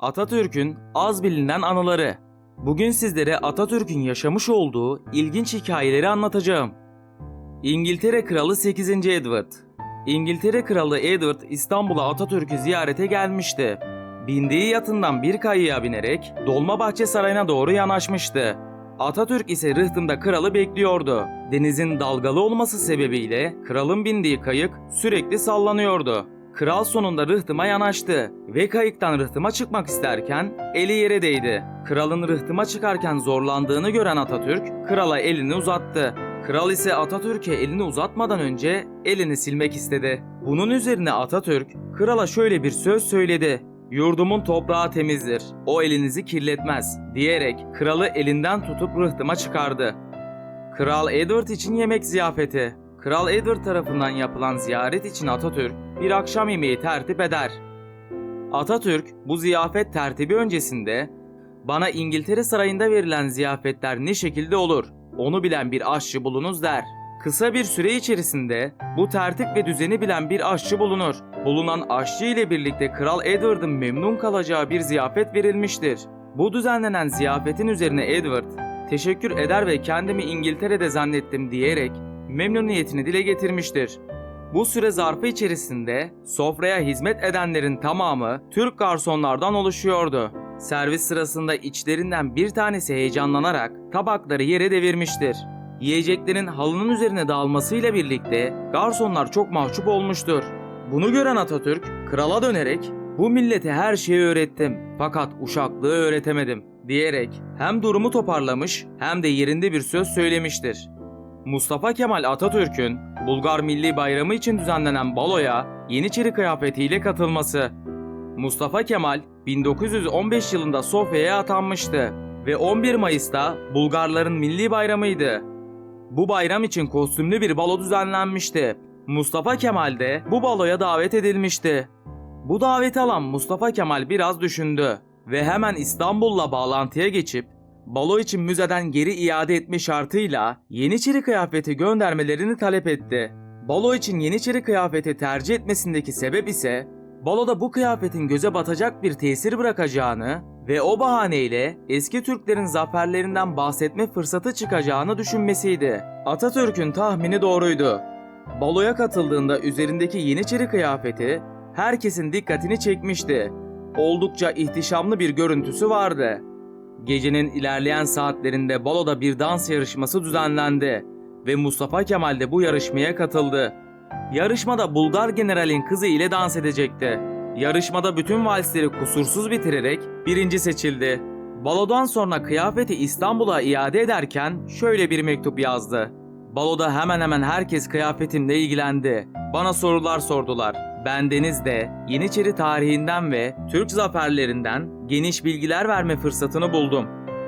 Atatürk'ün az bilinen anıları. Bugün sizlere Atatürk'ün yaşamış olduğu ilginç hikayeleri anlatacağım. İngiltere Kralı 8. Edward İngiltere Kralı Edward İstanbul'a Atatürk'ü ziyarete gelmişti. Bindiği yatından bir kayığa binerek Dolmabahçe Sarayı'na doğru yanaşmıştı. Atatürk ise rıhtımda kralı bekliyordu. Denizin dalgalı olması sebebiyle kralın bindiği kayık sürekli sallanıyordu. Kral sonunda rıhtıma yanaştı ve kayıktan rıhtıma çıkmak isterken eli yere değdi. Kralın rıhtıma çıkarken zorlandığını gören Atatürk krala elini uzattı. Kral ise Atatürk'e elini uzatmadan önce elini silmek istedi. Bunun üzerine Atatürk krala şöyle bir söz söyledi. Yurdumun toprağı temizdir. O elinizi kirletmez diyerek kralı elinden tutup rıhtıma çıkardı. Kral Edward için yemek ziyafeti. Kral Edward tarafından yapılan ziyaret için Atatürk bir akşam yemeği tertip eder. Atatürk bu ziyafet tertibi öncesinde bana İngiltere Sarayı'nda verilen ziyafetler ne şekilde olur onu bilen bir aşçı bulunuz der. Kısa bir süre içerisinde bu tertip ve düzeni bilen bir aşçı bulunur. Bulunan aşçı ile birlikte Kral Edward'ın memnun kalacağı bir ziyafet verilmiştir. Bu düzenlenen ziyafetin üzerine Edward teşekkür eder ve kendimi İngiltere'de zannettim diyerek memnuniyetini dile getirmiştir. Bu süre zarfı içerisinde sofraya hizmet edenlerin tamamı Türk garsonlardan oluşuyordu. Servis sırasında içlerinden bir tanesi heyecanlanarak tabakları yere devirmiştir. Yiyeceklerin halının üzerine dağılmasıyla birlikte garsonlar çok mahcup olmuştur. Bunu gören Atatürk krala dönerek bu millete her şeyi öğrettim fakat uşaklığı öğretemedim diyerek hem durumu toparlamış hem de yerinde bir söz söylemiştir. Mustafa Kemal Atatürk'ün Bulgar Milli Bayramı için düzenlenen baloya Yeniçeri kıyafetiyle katılması. Mustafa Kemal 1915 yılında Sofya'ya atanmıştı ve 11 Mayıs'ta Bulgarların milli bayramıydı. Bu bayram için kostümlü bir balo düzenlenmişti. Mustafa Kemal de bu baloya davet edilmişti. Bu daveti alan Mustafa Kemal biraz düşündü ve hemen İstanbul'la bağlantıya geçip balo için müzeden geri iade etme şartıyla Yeniçeri kıyafeti göndermelerini talep etti. Balo için Yeniçeri kıyafeti tercih etmesindeki sebep ise baloda bu kıyafetin göze batacak bir tesir bırakacağını ve o bahaneyle eski Türklerin zaferlerinden bahsetme fırsatı çıkacağını düşünmesiydi. Atatürk'ün tahmini doğruydu. Baloya katıldığında üzerindeki Yeniçeri kıyafeti herkesin dikkatini çekmişti. Oldukça ihtişamlı bir görüntüsü vardı. Gecenin ilerleyen saatlerinde baloda bir dans yarışması düzenlendi ve Mustafa Kemal de bu yarışmaya katıldı. Yarışmada Bulgar generalin kızı ile dans edecekti. Yarışmada bütün valsleri kusursuz bitirerek birinci seçildi. Balodan sonra kıyafeti İstanbul'a iade ederken şöyle bir mektup yazdı. Baloda hemen hemen herkes kıyafetimle ilgilendi. Bana sorular sordular. Bendeniz de Yeniçeri tarihinden ve Türk zaferlerinden geniş bilgiler verme fırsatını buldum.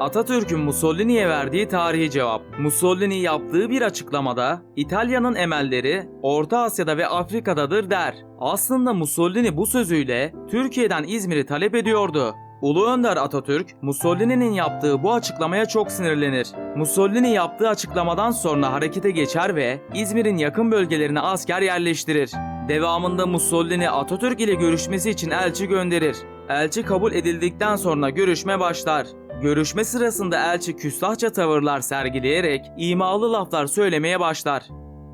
Atatürk'ün Mussolini'ye verdiği tarihi cevap. Mussolini yaptığı bir açıklamada İtalya'nın emelleri Orta Asya'da ve Afrika'dadır der. Aslında Mussolini bu sözüyle Türkiye'den İzmir'i talep ediyordu. Ulu Önder Atatürk, Mussolini'nin yaptığı bu açıklamaya çok sinirlenir. Mussolini yaptığı açıklamadan sonra harekete geçer ve İzmir'in yakın bölgelerine asker yerleştirir. Devamında Mussolini Atatürk ile görüşmesi için elçi gönderir. Elçi kabul edildikten sonra görüşme başlar. Görüşme sırasında elçi küstahça tavırlar sergileyerek imalı laflar söylemeye başlar.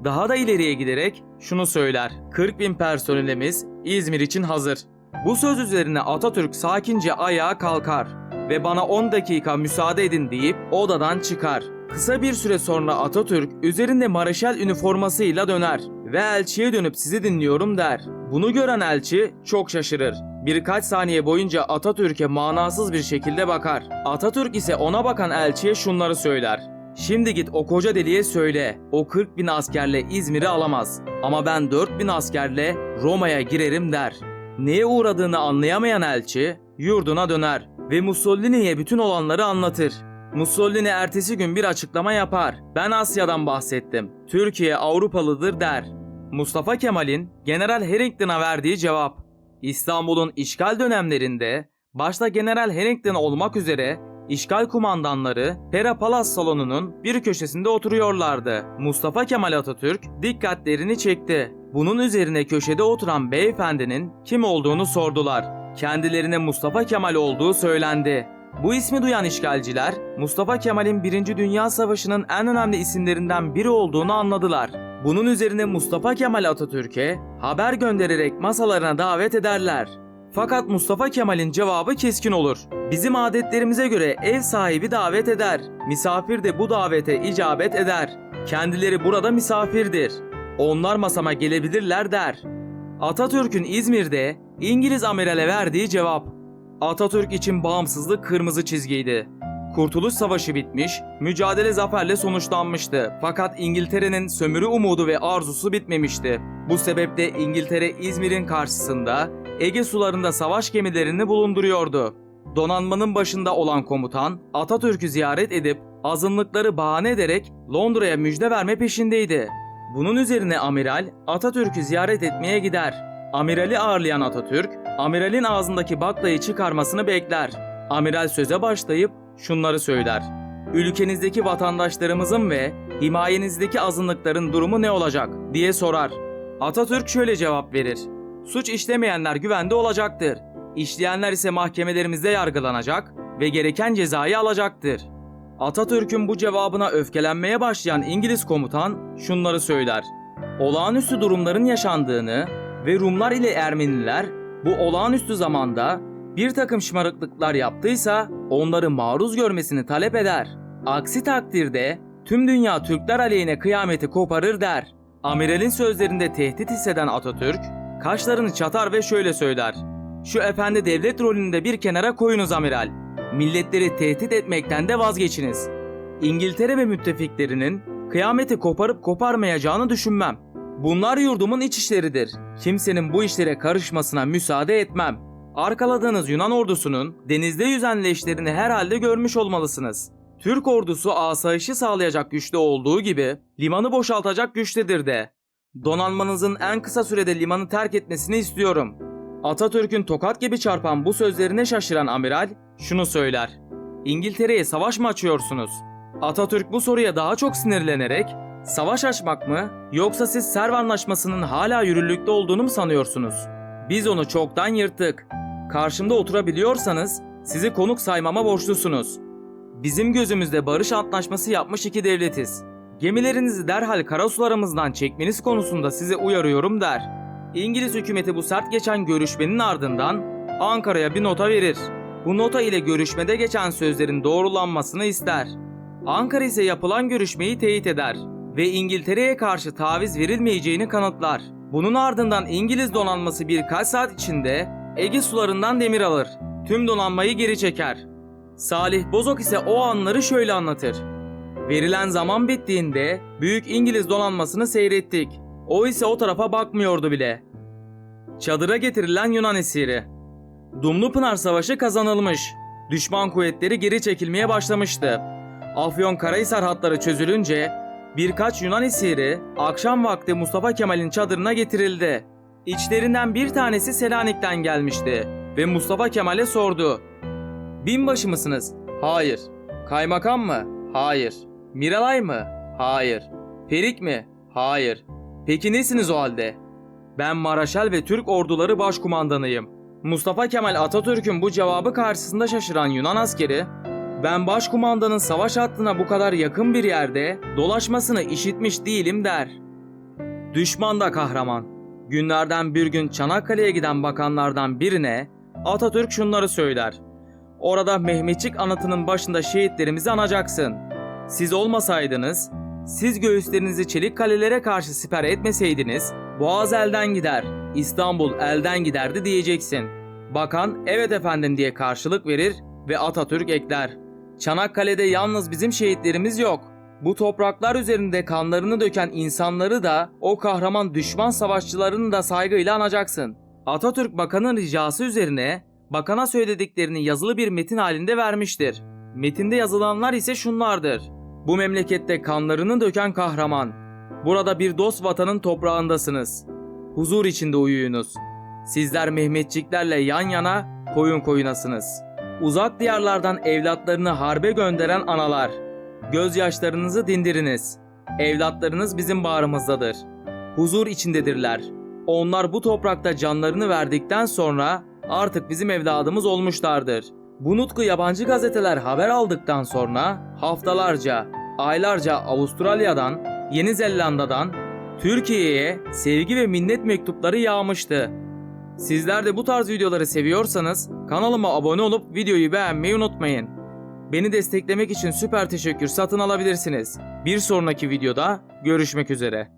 Daha da ileriye giderek şunu söyler. 40 bin personelimiz İzmir için hazır. Bu söz üzerine Atatürk sakince ayağa kalkar ve bana 10 dakika müsaade edin deyip odadan çıkar. Kısa bir süre sonra Atatürk üzerinde Mareşal üniformasıyla döner ve elçiye dönüp sizi dinliyorum der. Bunu gören elçi çok şaşırır. Birkaç saniye boyunca Atatürk'e manasız bir şekilde bakar. Atatürk ise ona bakan elçiye şunları söyler. Şimdi git o koca deliye söyle. O 40 bin askerle İzmir'i alamaz. Ama ben 4 bin askerle Roma'ya girerim der. Neye uğradığını anlayamayan elçi yurduna döner ve Mussolini'ye bütün olanları anlatır. Mussolini ertesi gün bir açıklama yapar. Ben Asya'dan bahsettim. Türkiye Avrupalıdır der. Mustafa Kemal'in General Harrington'a verdiği cevap. İstanbul'un işgal dönemlerinde başta General Harrington olmak üzere işgal kumandanları Pera Palas salonunun bir köşesinde oturuyorlardı. Mustafa Kemal Atatürk dikkatlerini çekti. Bunun üzerine köşede oturan beyefendinin kim olduğunu sordular. kendilerine Mustafa Kemal olduğu söylendi. Bu ismi duyan işgalciler, Mustafa Kemal'in 1. Dünya Savaşı'nın en önemli isimlerinden biri olduğunu anladılar. Bunun üzerine Mustafa Kemal Atatürk'e haber göndererek masalarına davet ederler. Fakat Mustafa Kemal'in cevabı keskin olur. Bizim adetlerimize göre ev sahibi davet eder. Misafir de bu davete icabet eder. Kendileri burada misafirdir. Onlar masama gelebilirler der. Atatürk'ün İzmir'de İngiliz amirale verdiği cevap. Atatürk için bağımsızlık kırmızı çizgiydi. Kurtuluş Savaşı bitmiş, mücadele zaferle sonuçlanmıştı. Fakat İngiltere'nin sömürü umudu ve arzusu bitmemişti. Bu sebeple İngiltere İzmir'in karşısında Ege sularında savaş gemilerini bulunduruyordu. Donanmanın başında olan komutan Atatürk'ü ziyaret edip azınlıkları bahane ederek Londra'ya müjde verme peşindeydi. Bunun üzerine amiral Atatürk'ü ziyaret etmeye gider. Amirali ağırlayan Atatürk, amiralin ağzındaki baklayı çıkarmasını bekler. Amiral söze başlayıp şunları söyler. Ülkenizdeki vatandaşlarımızın ve himayenizdeki azınlıkların durumu ne olacak diye sorar. Atatürk şöyle cevap verir. Suç işlemeyenler güvende olacaktır. İşleyenler ise mahkemelerimizde yargılanacak ve gereken cezayı alacaktır. Atatürk'ün bu cevabına öfkelenmeye başlayan İngiliz komutan şunları söyler. Olağanüstü durumların yaşandığını ve Rumlar ile Ermeniler bu olağanüstü zamanda bir takım şımarıklıklar yaptıysa onları maruz görmesini talep eder. Aksi takdirde tüm dünya Türkler aleyhine kıyameti koparır der. Amiralin sözlerinde tehdit hisseden Atatürk kaşlarını çatar ve şöyle söyler. Şu efendi devlet rolünde bir kenara koyunuz amiral. Milletleri tehdit etmekten de vazgeçiniz. İngiltere ve müttefiklerinin kıyameti koparıp koparmayacağını düşünmem. Bunlar yurdumun iç işleridir. Kimsenin bu işlere karışmasına müsaade etmem. Arkaladığınız Yunan ordusunun denizde yüzen leşlerini herhalde görmüş olmalısınız. Türk ordusu asayişi sağlayacak güçte olduğu gibi limanı boşaltacak güçtedir de. Donanmanızın en kısa sürede limanı terk etmesini istiyorum. Atatürk'ün tokat gibi çarpan bu sözlerine şaşıran amiral şunu söyler. İngiltere'ye savaş mı açıyorsunuz? Atatürk bu soruya daha çok sinirlenerek savaş açmak mı yoksa siz Serv Anlaşması'nın hala yürürlükte olduğunu mu sanıyorsunuz? Biz onu çoktan yırttık. Karşımda oturabiliyorsanız sizi konuk saymama borçlusunuz. Bizim gözümüzde barış antlaşması yapmış iki devletiz. Gemilerinizi derhal karasularımızdan çekmeniz konusunda size uyarıyorum der. İngiliz hükümeti bu sert geçen görüşmenin ardından Ankara'ya bir nota verir. Bu nota ile görüşmede geçen sözlerin doğrulanmasını ister. Ankara ise yapılan görüşmeyi teyit eder ve İngiltere'ye karşı taviz verilmeyeceğini kanıtlar. Bunun ardından İngiliz donanması birkaç saat içinde Ege sularından demir alır. Tüm donanmayı geri çeker. Salih Bozok ise o anları şöyle anlatır. Verilen zaman bittiğinde büyük İngiliz donanmasını seyrettik. O ise o tarafa bakmıyordu bile. Çadıra getirilen Yunan esiri. Dumlupınar Savaşı kazanılmış. Düşman kuvvetleri geri çekilmeye başlamıştı. Afyon Karahisar hatları çözülünce birkaç Yunan esiri akşam vakti Mustafa Kemal'in çadırına getirildi. İçlerinden bir tanesi Selanik'ten gelmişti ve Mustafa Kemal'e sordu. Binbaşı mısınız? Hayır. Kaymakam mı? Hayır. Miralay mı? Hayır. Ferik mi? Hayır. Peki nesiniz o halde? Ben Maraşal ve Türk orduları başkumandanıyım. Mustafa Kemal Atatürk'ün bu cevabı karşısında şaşıran Yunan askeri, ben başkumandanın savaş hattına bu kadar yakın bir yerde dolaşmasını işitmiş değilim der. Düşman da kahraman. Günlerden bir gün Çanakkale'ye giden bakanlardan birine Atatürk şunları söyler. Orada Mehmetçik anıtının başında şehitlerimizi anacaksın. Siz olmasaydınız, siz göğüslerinizi çelik kalelere karşı siper etmeseydiniz, Boğaz elden gider, İstanbul elden giderdi diyeceksin. Bakan evet efendim diye karşılık verir ve Atatürk ekler. Çanakkale'de yalnız bizim şehitlerimiz yok. Bu topraklar üzerinde kanlarını döken insanları da o kahraman düşman savaşçılarını da saygıyla anacaksın. Atatürk bakanın ricası üzerine bakana söylediklerini yazılı bir metin halinde vermiştir. Metinde yazılanlar ise şunlardır. Bu memlekette kanlarını döken kahraman. Burada bir dost vatanın toprağındasınız. Huzur içinde uyuyunuz. Sizler Mehmetçiklerle yan yana koyun koyunasınız. Uzak diyarlardan evlatlarını harbe gönderen analar. Gözyaşlarınızı dindiriniz. Evlatlarınız bizim bağrımızdadır. Huzur içindedirler. Onlar bu toprakta canlarını verdikten sonra artık bizim evladımız olmuşlardır. Bu nutku yabancı gazeteler haber aldıktan sonra haftalarca, aylarca Avustralya'dan, Yeni Zelanda'dan Türkiye'ye sevgi ve minnet mektupları yağmıştı. Sizler de bu tarz videoları seviyorsanız kanalıma abone olup videoyu beğenmeyi unutmayın. Beni desteklemek için süper teşekkür satın alabilirsiniz. Bir sonraki videoda görüşmek üzere.